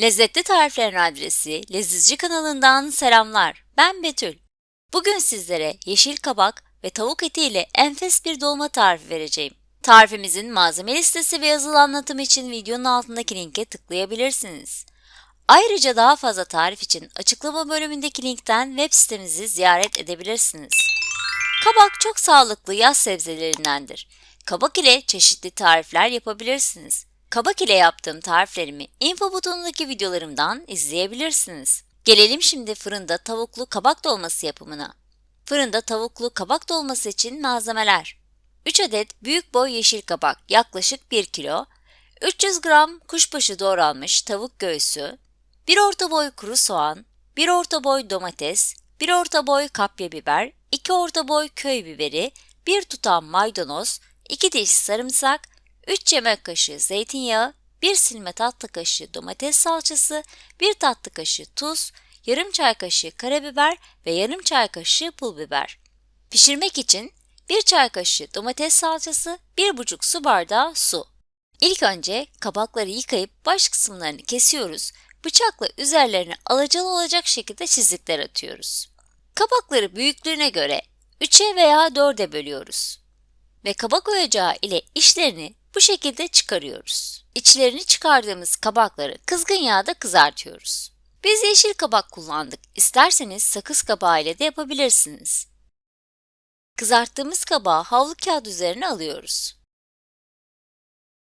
Lezzetli Tariflerin adresi Lezizci kanalından selamlar. Ben Betül. Bugün sizlere yeşil kabak ve tavuk eti ile enfes bir dolma tarifi vereceğim. Tarifimizin malzeme listesi ve yazılı anlatım için videonun altındaki linke tıklayabilirsiniz. Ayrıca daha fazla tarif için açıklama bölümündeki linkten web sitemizi ziyaret edebilirsiniz. Kabak çok sağlıklı yaz sebzelerindendir. Kabak ile çeşitli tarifler yapabilirsiniz. Kabak ile yaptığım tariflerimi info butonundaki videolarımdan izleyebilirsiniz. Gelelim şimdi fırında tavuklu kabak dolması yapımına. Fırında tavuklu kabak dolması için malzemeler. 3 adet büyük boy yeşil kabak yaklaşık 1 kilo, 300 gram kuşbaşı doğranmış tavuk göğsü, 1 orta boy kuru soğan, 1 orta boy domates, 1 orta boy kapya biber, 2 orta boy köy biberi, 1 tutam maydanoz, 2 diş sarımsak, 3 yemek kaşığı zeytinyağı, 1 silme tatlı kaşığı domates salçası, 1 tatlı kaşığı tuz, yarım çay kaşığı karabiber ve yarım çay kaşığı pul biber. Pişirmek için 1 çay kaşığı domates salçası, 1,5 su bardağı su. İlk önce kabakları yıkayıp baş kısımlarını kesiyoruz. Bıçakla üzerlerine alacalı olacak şekilde çizikler atıyoruz. Kabakları büyüklüğüne göre 3'e veya 4'e bölüyoruz. Ve kabak oyacağı ile içlerini bu şekilde çıkarıyoruz. İçlerini çıkardığımız kabakları kızgın yağda kızartıyoruz. Biz yeşil kabak kullandık. İsterseniz sakız kabağı ile de yapabilirsiniz. Kızarttığımız kabağı havlu kağıt üzerine alıyoruz.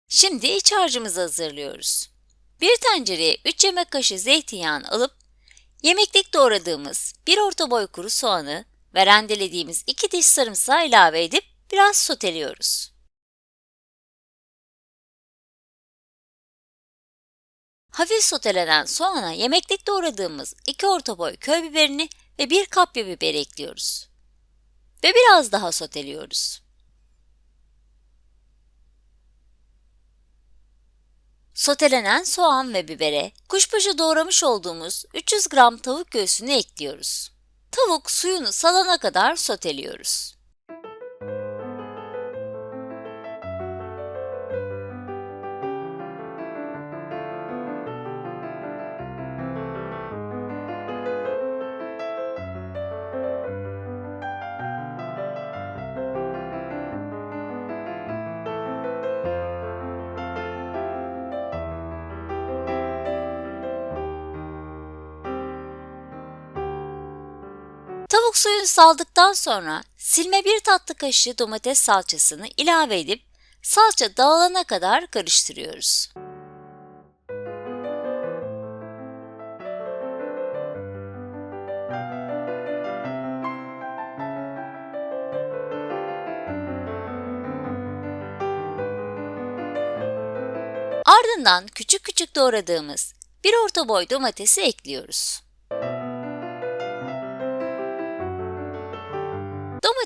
Şimdi iç harcımızı hazırlıyoruz. Bir tencereye 3 yemek kaşığı zeytinyağını alıp yemeklik doğradığımız bir orta boy kuru soğanı ve rendelediğimiz 2 diş sarımsağı ilave edip biraz soteliyoruz. Hafif sotelenen soğana yemeklik doğradığımız 2 orta boy köy biberini ve 1 kapya biber ekliyoruz. Ve biraz daha soteliyoruz. Sotelenen soğan ve bibere kuşbaşı doğramış olduğumuz 300 gram tavuk göğsünü ekliyoruz. Tavuk suyunu salana kadar soteliyoruz. Suyunu saldıktan sonra silme bir tatlı kaşığı domates salçasını ilave edip salça dağılana kadar karıştırıyoruz. Ardından küçük küçük doğradığımız bir orta boy domatesi ekliyoruz.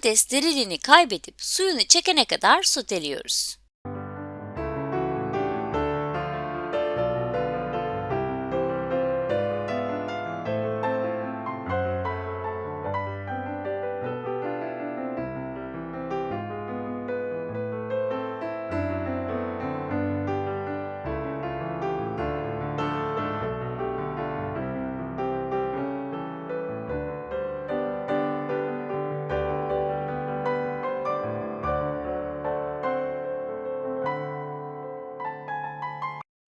Domates diriliğini kaybedip suyunu çekene kadar soteliyoruz.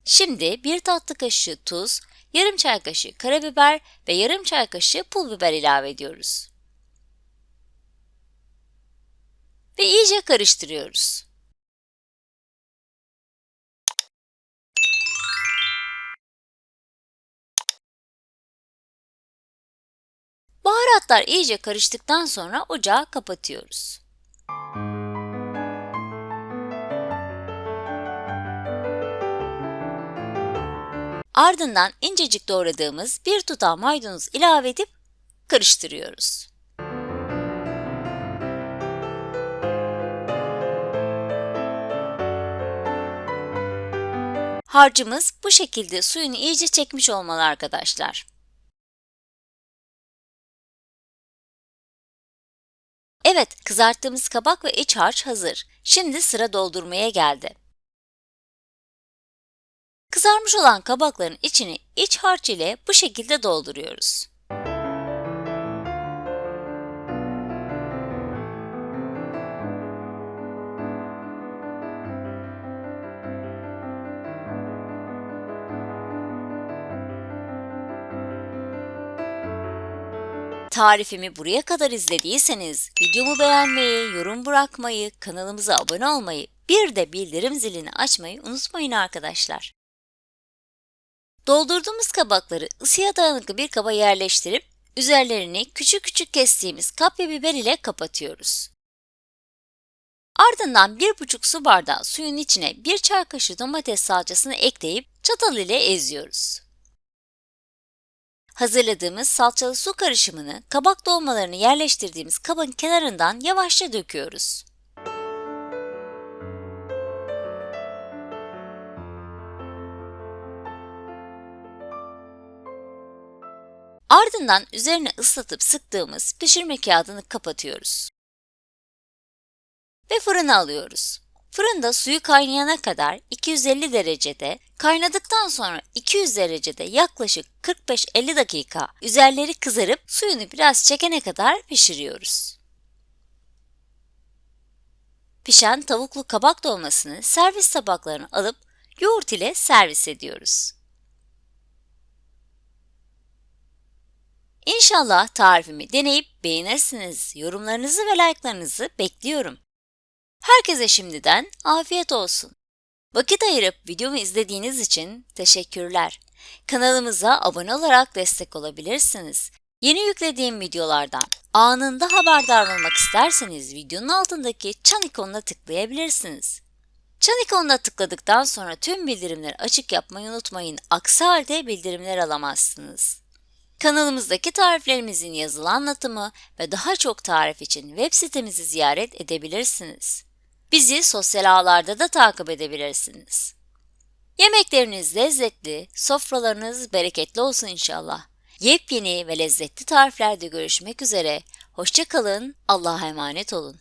Şimdi bir tatlı kaşığı tuz, yarım çay kaşığı karabiber ve yarım çay kaşığı pul biber ilave ediyoruz. Ve iyice karıştırıyoruz. Baharatlar iyice karıştıktan sonra ocağı kapatıyoruz. Ardından incecik doğradığımız bir tutam maydanoz ilave edip karıştırıyoruz. Harcımız bu şekilde suyunu iyice çekmiş olmalı arkadaşlar. Evet, kızarttığımız kabak ve iç harç hazır. Şimdi sıra doldurmaya geldi. Kızarmış olan kabakların içini iç harç ile bu şekilde dolduruyoruz. Tarifimi buraya kadar izlediyseniz videomu beğenmeyi, yorum bırakmayı, kanalımıza abone olmayı, bir de bildirim zilini açmayı unutmayın arkadaşlar. Doldurduğumuz kabakları ısıya dayanıklı bir kaba yerleştirip üzerlerini küçük küçük kestiğimiz kapya biber ile kapatıyoruz. Ardından 1,5 su bardağı suyun içine 1 çay kaşığı domates salçasını ekleyip çatal ile eziyoruz. Hazırladığımız salçalı su karışımını kabak dolmalarını yerleştirdiğimiz kabın kenarından yavaşça döküyoruz. Ardından üzerine ıslatıp sıktığımız pişirme kağıdını kapatıyoruz. Ve fırına alıyoruz. Fırında suyu kaynayana kadar 250 derecede, kaynadıktan sonra 200 derecede yaklaşık 45-50 dakika üzerleri kızarıp suyunu biraz çekene kadar pişiriyoruz. Pişen tavuklu kabak dolmasını servis tabaklarına alıp yoğurt ile servis ediyoruz. İnşallah tarifimi deneyip beğenirsiniz. Yorumlarınızı ve like'larınızı bekliyorum. Herkese şimdiden afiyet olsun. Vakit ayırıp videomu izlediğiniz için teşekkürler. Kanalımıza abone olarak destek olabilirsiniz. Yeni yüklediğim videolardan anında haberdar olmak isterseniz videonun altındaki çan ikonuna tıklayabilirsiniz. Çan ikonuna tıkladıktan sonra tüm bildirimleri açık yapmayı unutmayın. Aksi halde bildirimler alamazsınız. Kanalımızdaki tariflerimizin yazılı anlatımı ve daha çok tarif için web sitemizi ziyaret edebilirsiniz. Bizi sosyal ağlarda da takip edebilirsiniz. Yemekleriniz lezzetli, sofralarınız bereketli olsun inşallah. Yepyeni ve lezzetli tariflerde görüşmek üzere. Hoşçakalın, Allah'a emanet olun.